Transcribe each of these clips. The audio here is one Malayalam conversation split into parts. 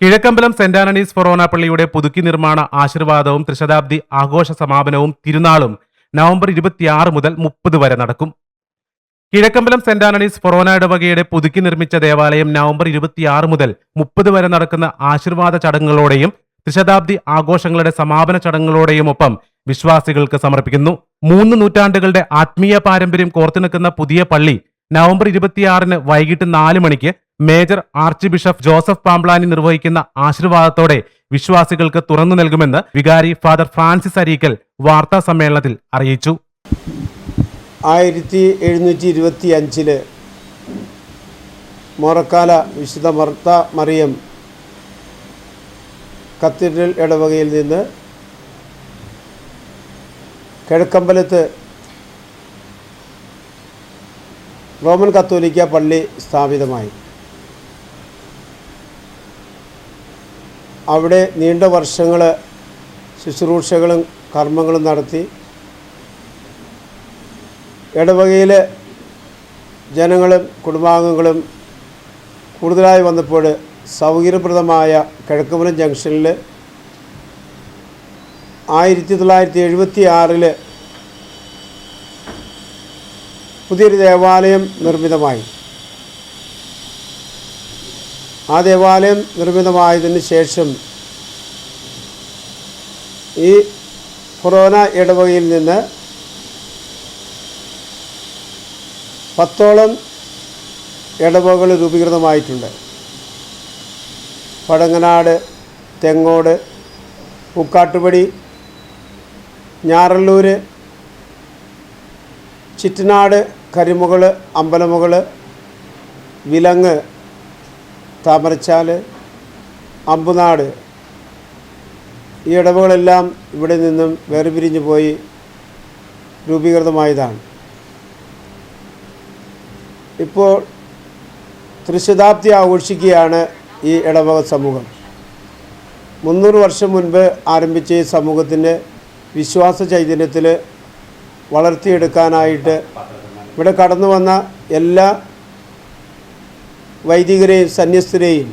കിഴക്കമ്പലം സെന്റ് ആന്റണീസ് ഫൊറോന പള്ളിയുടെ പുതുക്കി നിർമ്മാണ ആശീർവാദവും ത്രിശതാബ്ദി ആഘോഷ സമാപനവും തിരുനാളും നവംബർ ഇരുപത്തിയാറ് മുതൽ മുപ്പത് വരെ നടക്കും. കിഴക്കമ്പലം സെന്റ് ആന്റണീസ് ഫൊറോന ഇടവകയുടെ പുതുക്കി നിർമ്മിച്ച ദേവാലയം നവംബർ ഇരുപത്തിയാറ് മുതൽ മുപ്പത് വരെ നടക്കുന്ന ആശീർവാദ ചടങ്ങുകളോടെയും ത്രിശതാബ്ദി ആഘോഷങ്ങളുടെ സമാപന ചടങ്ങുകളോടെയും ഒപ്പം വിശ്വാസികൾക്ക് സമർപ്പിക്കുന്നു. മൂന്ന് നൂറ്റാണ്ടുകളുടെ ആത്മീയ പാരമ്പര്യം കോർത്തിണക്കുന്ന പുതിയ പള്ളി നവംബർ ഇരുപത്തിയാറിന് വൈകിട്ട് നാല് മണിക്ക് major archbishop Joseph Pamplany നിർവഹിക്കുന്ന ആശീർവാദത്തോടെ വിശ്വാസികൾക്ക് തുറന്നു നൽകുമെന്ന് വികാരി ഫാദർ ഫ്രാൻസിസ് അരീക്കൽ വാർത്താ സമ്മേളനത്തിൽ അറിയിച്ചു. ആയിരത്തി എഴുന്നൂറ്റി ഇരുപത്തി അഞ്ചിൽ മോറക്കാല വിശുദ്ധ മർത്ത മറിയം കത്തീഡ്രൽ ഇടവകയിൽ നിന്ന് കിഴക്കമ്പലത്ത് റോമൻ കത്തോലിക്ക പള്ളി സ്ഥാപിതമായി. അവിടെ നീണ്ട വർഷങ്ങൾ ശുശ്രൂഷകളും കർമ്മങ്ങളും നടത്തി. ഇടവകയിൽ ജനങ്ങളും കുടുംബാംഗങ്ങളും കൂടുതലായി വന്നപ്പോൾ സൗകര്യപ്രദമായ കിഴക്കുമലം ജംഗ്ഷനിൽ ആയിരത്തി തൊള്ളായിരത്തി എഴുപത്തി ആറിൽ പുതിയൊരു ദേവാലയം നിർമ്മിതമായി. ആ ദേവാലയം നിർമ്മിതമായതിന് ശേഷം ഈ ഫുറോന ഇടവകയിൽ നിന്ന് പത്തോളം ഇടവകൾ രൂപീകൃതമായിട്ടുണ്ട്. പടങ്ങനാട് തെങ്ങോട് പൂക്കാട്ടുപടി ഞാറല്ലൂർ ചിറ്റനാട് കരിമുകൾ അമ്പലമുകൾ വിലങ്ങ് താമരച്ചാൽ അമ്പുനാട് ഈ ഇടവുകളെല്ലാം ഇവിടെ നിന്നും വേർപിരിഞ്ഞു പോയി രൂപീകൃതമായതാണ്. ഇപ്പോൾ ത്രിശതാബ്ദി ആഘോഷിക്കുകയാണ് ഈ ഇടവക സമൂഹം. മുന്നൂറ് വർഷം മുൻപ് ആരംഭിച്ച ഈ സമൂഹത്തിന്റെ വിശ്വാസ ചൈതന്യത്തിൽ വളർത്തിയെടുക്കാനായിട്ട് ഇവിടെ കടന്നു വന്ന എല്ലാ വൈദികരെയും സന്യസ്തരെയും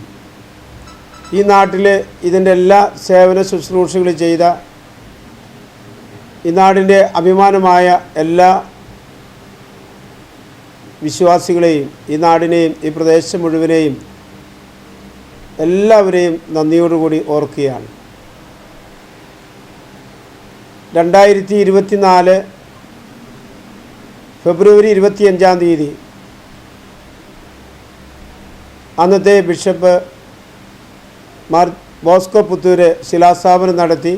ഈ നാട്ടിൽ ഇതിന്റെ എല്ലാ സേവന ശുശ്രൂഷകളും ചെയ്ത ഈ നാടിന്റെ അഭിമാനമായ എല്ലാ വിശ്വാസികളെയും ഈ നാടിനെയും ഈ പ്രദേശം മുഴുവനെയും എല്ലാവരെയും നന്ദിയോടുകൂടി ഓർക്കുകയാണ്. രണ്ടായിരത്തി ഇരുപത്തിനാല് ഫെബ്രുവരി ഇരുപത്തിയഞ്ചാം തീയതി അന്നത്തെ ബിഷപ്പ് മാർ ബോസ്കോ പുത്തൂര് ശിലാസ്ഥാപനം നടത്തി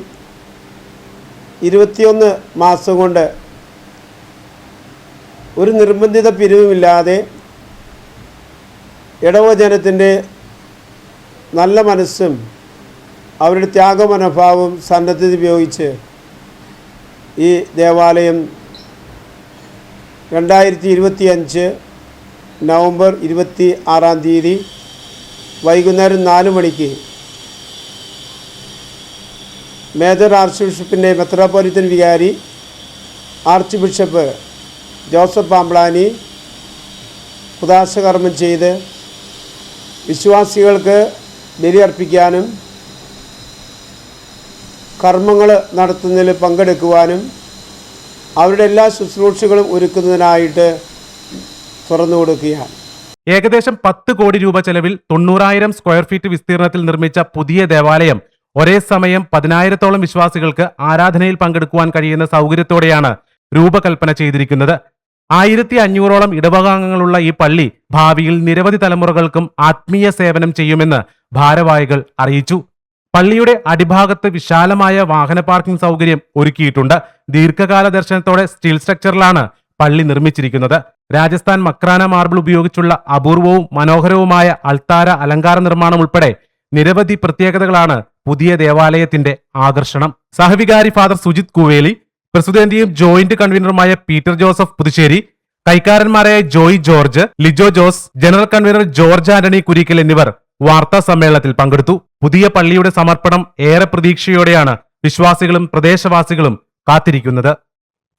ഇരുപത്തിയൊന്ന് മാസം കൊണ്ട് ഒരു നിർബന്ധിത പിരിവുമില്ലാതെ ഇടവജനത്തിന്റെ നല്ല മനസ്സും അവരുടെ ത്യാഗമനോഭാവവും സന്നദ്ധത ഉപയോഗിച്ച് ഈ ദേവാലയം രണ്ടായിരത്തി ഇരുപത്തി അഞ്ച് നവംബർ ഇരുപത്തി ആറാം തീയതി വൈകുന്നേരം നാല് മണിക്ക് മേജർ ആർച്ച് ബിഷപ്പിന്റെ മെത്രാപോലിത്തൻ വികാരി ആർച്ച് ബിഷപ്പ് ജോസഫ് പാമ്പ്ലാനി കുദാശകർമ്മം ചെയ്ത് വിശ്വാസികൾക്ക് ബലിയർപ്പിക്കാനും കർമ്മങ്ങൾ നടത്തുന്നതിൽ പങ്കെടുക്കുവാനും അവരുടെ എല്ലാ ശുശ്രൂഷകളും ഒരുക്കുന്നതിനായിട്ട് തുറന്നു കൊടുക്കുകയാണ്. ഏകദേശം പത്ത് കോടി രൂപ ചെലവിൽ തൊണ്ണൂറായിരം സ്ക്വയർ ഫീറ്റ് വിസ്തീർണത്തിൽ നിർമ്മിച്ച പുതിയ ദേവാലയം ഒരേ സമയം പതിനായിരത്തോളം വിശ്വാസികൾക്ക് ആരാധനയിൽ പങ്കെടുക്കുവാൻ കഴിയുന്ന സൗകര്യത്തോടെയാണ് രൂപകൽപ്പന ചെയ്തിരിക്കുന്നത്. ആയിരത്തി അഞ്ഞൂറോളം ഇടവകാംഗങ്ങളുള്ള ഈ പള്ളി ഭാവിയിൽ നിരവധി തലമുറകൾക്കും ആത്മീയ സേവനം ചെയ്യുമെന്ന് ഭാരവാഹികൾ അറിയിച്ചു. പള്ളിയുടെ അടിഭാഗത്ത് വിശാലമായ വാഹന പാർക്കിംഗ് സൗകര്യം ഒരുക്കിയിട്ടുണ്ട്. ദീർഘകാല ദർശനത്തോടെ സ്റ്റീൽ സ്ട്രക്ചറിലാണ് പള്ളി നിർമ്മിച്ചിരിക്കുന്നത്. രാജസ്ഥാൻ മക്രാന മാർബിൾ ഉപയോഗിച്ചുള്ള അപൂർവവും മനോഹരവുമായ അൾത്താര അലങ്കാര നിർമ്മാണം ഉൾപ്പെടെ നിരവധി പ്രത്യേകതകളാണ് പുതിയ ദേവാലയത്തിന്റെ ആകർഷണം. സഹവികാരി ഫാദർ സുജിത് കുവേലി പ്രസിഡന്റിയും ജോയിന്റ് കൺവീനറുമായ Peter Joseph Puthussery കൈക്കാരന്മാരായ Joy George Lijo Jose general convener George Antony Kurikkal എന്നിവർ വാർത്താ സമ്മേളനത്തിൽ പങ്കെടുത്തു. പുതിയ പള്ളിയുടെ സമർപ്പണം ഏറെ പ്രതീക്ഷയോടെയാണ് വിശ്വാസികളും പ്രദേശവാസികളും കാത്തിരിക്കുന്നത്.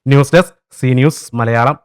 News desk C news Malayalam.